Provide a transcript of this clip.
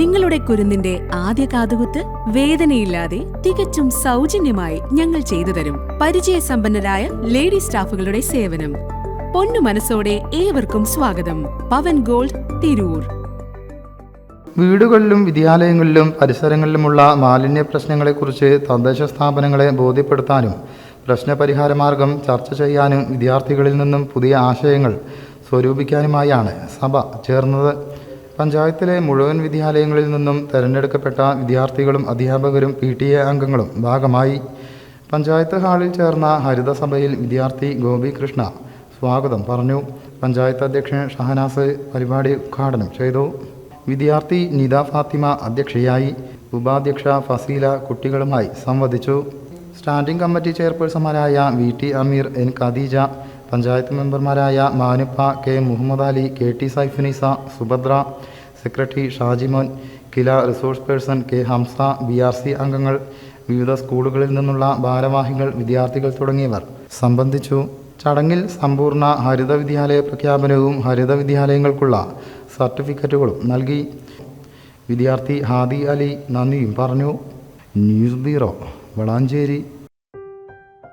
നിങ്ങളുടെ കുരുന്നിന്റെ ആദ്യ കാതുകുത്ത് വേദനയില്ലാതെ തികച്ചും സൗജന്യമായി ഞങ്ങൾ ചെയ്തു തരും. പരിചയസമ്പന്നരായ ലേഡി സ്റ്റാഫുകളുടെ സേവനം. പൊന്നു മനസ്സോടെ ഏവർക്കും സ്വാഗതം. പവൻ ഗോൾഡ് തിരൂർ. വീടുകളിലും വിദ്യാലയങ്ങളിലും പരിസരങ്ങളിലുമുള്ള മാലിന്യ പ്രശ്നങ്ങളെക്കുറിച്ച് തദ്ദേശ സ്ഥാപനങ്ങളെ ബോധ്യപ്പെടുത്താനും പ്രശ്നപരിഹാര മാർഗം ചർച്ച ചെയ്യാനും വിദ്യാർത്ഥികളിൽ നിന്നും പുതിയ ആശയങ്ങൾ സ്വരൂപിക്കാനുമായാണ് സഭ ചേർന്നത്. പഞ്ചായത്തിലെ മുഴുവൻ വിദ്യാലയങ്ങളിൽ നിന്നും തെരഞ്ഞെടുക്കപ്പെട്ട വിദ്യാർത്ഥികളും അധ്യാപകരും പി ടി എ അംഗങ്ങളും ഭാഗമായി പഞ്ചായത്ത് ഹാളിൽ ചേർന്ന ഹരിതസഭയിൽ വിദ്യാർത്ഥി ഗോപി കൃഷ്ണ സ്വാഗതം പറഞ്ഞു. പഞ്ചായത്ത് അധ്യക്ഷൻ ഷഹനാസ് പരിപാടി ഉദ്ഘാടനം ചെയ്തു. വിദ്യാർത്ഥി നിത ഫാത്തിമ അധ്യക്ഷയായി. ഉപാധ്യക്ഷ ഫസീല കുട്ടികളുമായി സംവദിച്ചു. Standing committee ചെയർപേഴ്സൺമാരായ V T Ameer N Khadeeja panchayat മെമ്പർമാരായ Manuppa K Muhammed Ali K T Saifunisa Subhadra secretary Shajimon Kila resource person K Hamsa B R C അംഗങ്ങൾ വിവിധ സ്കൂളുകളിൽ നിന്നുള്ള ഭാരവാഹികൾ വിദ്യാർത്ഥികൾ തുടങ്ങിയവർ സംബന്ധിച്ചു. ചടങ്ങിൽ സമ്പൂർണ ഹരിത വിദ്യാലയ പ്രഖ്യാപനവും ഹരിത വിദ്യാലയങ്ങൾക്കുള്ള സർട്ടിഫിക്കറ്റുകളും നൽകി. വിദ്യാർത്ഥി ഹാദി അലി നന്ദിയും പറഞ്ഞു. News bureau Valanchery.